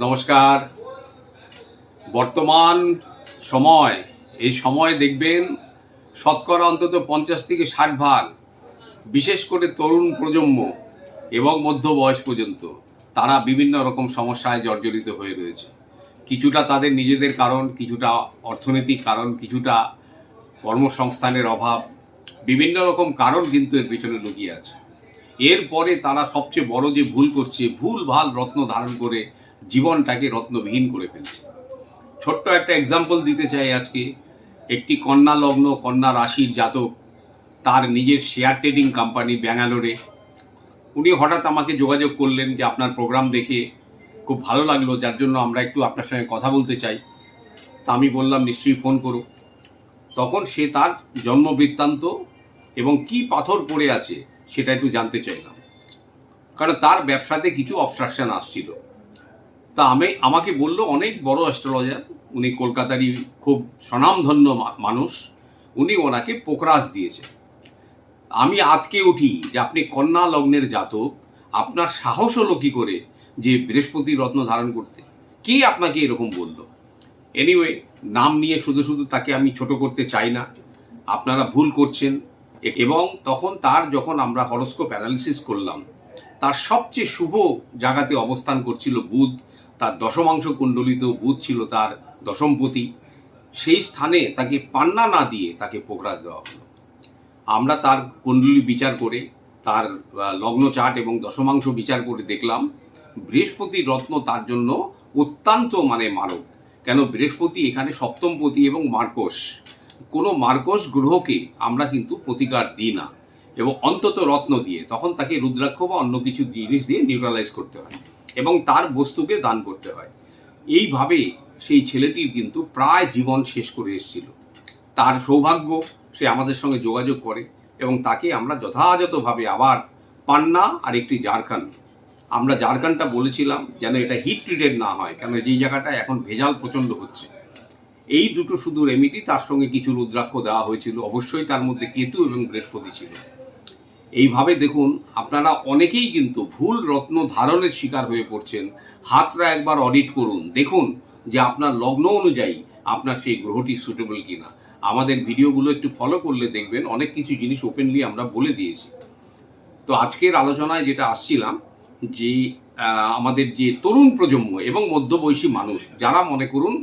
নমস্কার। বর্তমান সময়, এই সময় দেখবেন শতকরা অন্তত পঞ্চাশ থেকে ষাট ভাগ, বিশেষ করে তরুণ প্রজন্ম এবং মধ্য বয়স পর্যন্ত, তারা বিভিন্ন রকম সমস্যায় জর্জরিত হয়ে রয়েছে। কিছুটা তাদের নিজেদের কারণ, কিছুটা অর্থনৈতিক কারণ, কিছুটা কর্মসংস্থানের অভাব, বিভিন্ন রকম কারণ কিন্তু এর পেছনে লুকিয়ে আছে। এরপরে তারা সবচেয়ে বড় যে ভুল করছে, ভুল ভালো রত্ন ধারণ করে জীবনটাকে রত্নবিহীন করে ফেলছে। ছোট্ট একটা এক্সাম্পল দিতে চাই আজকে। একটি কন্যা লগ্ন কন্যা রাশির জাতক, তার নিজের শেয়ার ট্রেডিং কোম্পানি ব্যাঙ্গালোরে। উনি হঠাৎ আমাকে যোগাযোগ করলেন যে, আপনার প্রোগ্রাম দেখে খুব ভালো লাগল, যার জন্য আমরা একটু আপনার সঙ্গে কথা বলতে চাই। তা আমি বললাম, নিশ্চয়ই ফোন করো। তখন সে তার জন্ম বৃত্তান্ত এবং কি পাথর পড়ে আছে, সেটা একটু জানতে চাইলাম। কারণ তার ব্যবসাতে কিছু অবস্ট্রাকশন আসছিল। তা আমি, আমাকে বলল অনেক বড় অ্যাস্ট্রোলজার উনি কলকাতারই খুব স্বনামধন্য মানুষ, উনি ওনাকে পোকরাজ দিয়েছেন আমি আতকে উঠি যে আপনি কন্যা লগ্নের জাতক, আপনার সাহস হলো কি করে যে বৃহস্পতি রত্ন ধারণ করতে? কে আপনাকে এরকম বলল? এনিওয়ে নাম নিয়ে শুধু শুধু তাকে আমি ছোট করতে চাই না, আপনারা ভুল করছেন। এবং তখন তার যখন আমরা হরস্কোপ অ্যানালিসিস করলাম, তার সবচেয়ে শুভ জায়গাতে অবস্থান করছিল বুধ তার দশমাংশ কুণ্ডলিত বুধ ছিল তার দশমপতি সেই স্থানে তাকে পান্না না দিয়ে তাকে পোখরাজ দেওয়া হলো। আমরা তার কুণ্ডলী বিচার করে, তার লগ্ন চাট এবং দশমাংশ বিচার করে দেখলাম, বৃহস্পতি রত্ন তার জন্য অত্যন্ত মানে মারক। কেন? বৃহস্পতি এখানে সপ্তমপতি এবং মার্কস কোনো মার্কস গ্রহকে আমরা কিন্তু প্রতিকার দিই না। এবং অন্তত রত্ন দিয়ে। তখন তাকে রুদ্রাক্ষ বা অন্য কিছু জিনিস দিয়ে নিউট্রালাইজ করতে হয়। এবং তার বস্তুকে দান করতে হয়। এইভাবে সেই ছেলেটির কিন্তু প্রায় জীবন শেষ করে এসেছিল। তার সৌভাগ্য, সে আমাদের সঙ্গে যোগাযোগ করে এবং তাকে আমরা যথাযথভাবে আবার পান্না আর একটি ঝাড়খণ্ড আমরা ঝাড়খণ্ডটা বলেছিলাম যেন এটা হিট ট্রিটেড না হয় কেন যেই জায়গাটা এখন ভেজাল প্রচণ্ড হচ্ছে। এই দুটো শুধু রেমিডি তার সঙ্গে কিছু রুদ্রাক্ষ দেওয়া হয়েছিল, অবশ্যই তার মধ্যে কেতু এবং বৃহস্পতি ছিল। এইভাবে দেখুন, আপনারা অনেকেই কিন্তু ভুল রত্ন ধারণের শিকার হয়ে পড়ছেন। হাতটা একবার অডিট করুন। দেখুন যে আপনার লগ্ন অনুযায়ী আপনার সেই গ্রহটি সুটেবল কিনা। আমাদের ভিডিওগুলো একটু ফলো করলে দেখবেন, অনেক কিছু জিনিস ওপেনলি আমরা বলে দিয়েছি। তো আজকের আলোচনায় যেটা আসছিলাম, যে আমাদের যে তরুণ প্রজন্ম এবং মধ্যবয়সী মানুষ, যারা মনে করুন,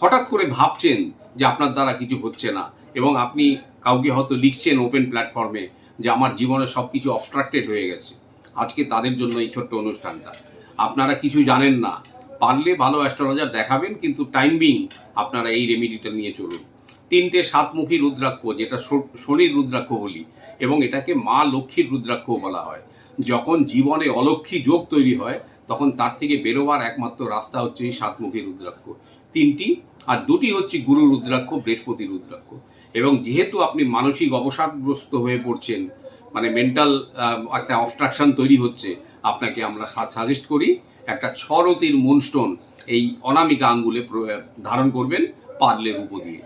হঠাৎ করে ভাবছেন যে আপনার দ্বারা কিছু হচ্ছে না এবং আপনি কাউকে হয়তো লিখছেন ওপেন প্ল্যাটফর্মে যে আমার জীবনে সব কিছু অবস্ট্রাক্টেড হয়ে গেছে। আজকে তাদের জন্য এই ছোট্ট অনুষ্ঠানটা। আপনারা কিছু জানেন না। পারলে ভালো অ্যাস্ট্রোলজার দেখাবেন, কিন্তু টাইমিং আপনারা এই রেমিডিটা নিয়ে চলুন। তিনটে সাতমুখী রুদ্রাক্ষ, যেটা শনির রুদ্রাক্ষ বলি, এবং এটাকে মা লক্ষ্মীর রুদ্রাক্ষ বলা হয়। যখন জীবনে অলক্ষ্মী যোগ তৈরি হয়, তখন তার থেকে বেরোবার একমাত্র রাস্তা হচ্ছে এই সাতমুখী রুদ্রাক্ষ। তিনটি আর দুটি হচ্ছে গুরু রুদ্রাক্ষ, বৃহস্পতি রুদ্রাক্ষ। এবং যেহেতু আপনি মানসিক অবসাদগ্রস্ত হয়ে পড়ছেন মানে মেন্টাল একটা অবস্ট্রাকশন তৈরি হচ্ছে, আপনাকে আমরা সাজেস্ট করি একটা ছরতির মুনস্টোন এই অনামিকা আঙ্গুলে ধারণ করবেন পার্লের উপ দিয়ে।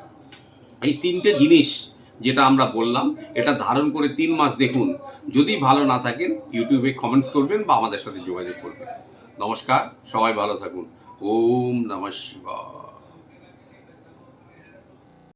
এই তিনটে জিনিস যেটা আমরা বললাম, এটা ধারণ করে তিন মাস দেখুন। যদি ভালো না থাকেন ইউটিউবে কমেন্টস করবেন বা আমাদের সাথে যোগাযোগ করবেন। নমস্কার, সবাই ভালো থাকুন। ওম নমঃ